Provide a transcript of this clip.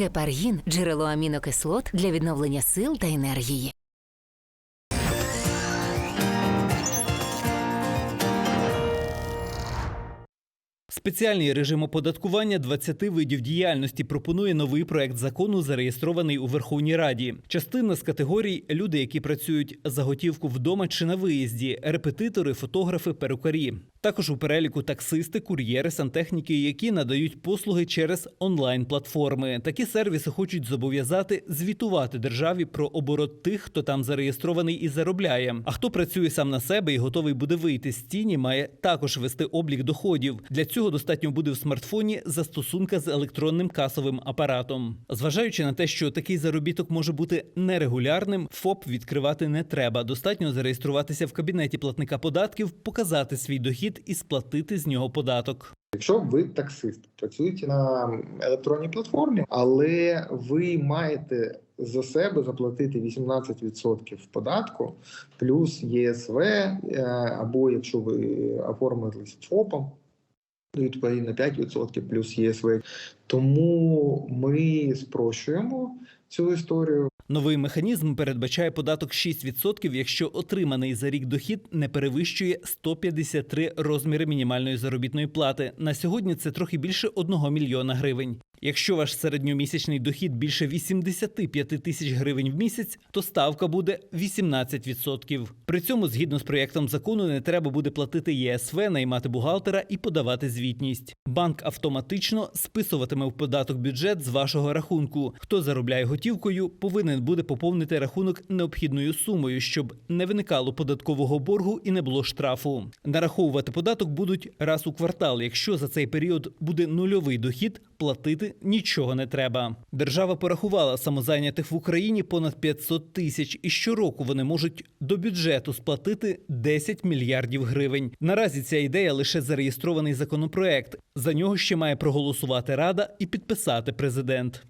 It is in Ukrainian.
Гепаргін джерело амінокислот для відновлення сил та енергії. Спеціальний режим оподаткування 20 видів діяльності пропонує новий проект закону, зареєстрований у Верховній Раді. Частина з категорій люди, які працюють за готівку вдома чи на виїзді, репетитори, фотографи, перукарі. Також у переліку таксисти, кур'єри, сантехніки, які надають послуги через онлайн-платформи. Такі сервіси хочуть зобов'язати звітувати державі про оборот тих, хто там зареєстрований і заробляє. А хто працює сам на себе і готовий буде вийти з тіні, має також вести облік доходів. Для цього достатньо буде в смартфоні застосунка з електронним касовим апаратом. Зважаючи на те, що такий заробіток може бути нерегулярним, ФОП відкривати не треба. Достатньо зареєструватися в кабінеті платника податків, показати свій дохід і сплатити з нього податок. Якщо ви таксист, працюєте на електронній платформі, але ви маєте за себе заплатити 18% податку, плюс ЄСВ, е, або якщо ви оформились ФОПом, відповідно 5% плюс ЄСВ. Тому ми спрощуємо цю історію. Новий механізм передбачає податок 6%, якщо отриманий за рік дохід не перевищує 153 розміри мінімальної заробітної плати. На сьогодні це трохи більше 1 мільйона гривень. Якщо ваш середньомісячний дохід більше 85 тисяч гривень в місяць, то ставка буде 18%. При цьому, згідно з проєктом закону, не треба буде платити ЄСВ, наймати бухгалтера і подавати звітність. Банк автоматично списуватиме в податок бюджет з вашого рахунку. Хто заробляє готівкою, повинен буде поповнити рахунок необхідною сумою, щоб не виникало податкового боргу і не було штрафу. Нараховувати податок будуть раз у квартал. Якщо за цей період буде нульовий дохід, платити нічого не треба. Держава порахувала самозайнятих в Україні понад 500 тисяч, і щороку вони можуть до бюджету сплатити 10 мільярдів гривень. Наразі ця ідея лише зареєстрований законопроект. За нього ще має проголосувати рада і підписати президент.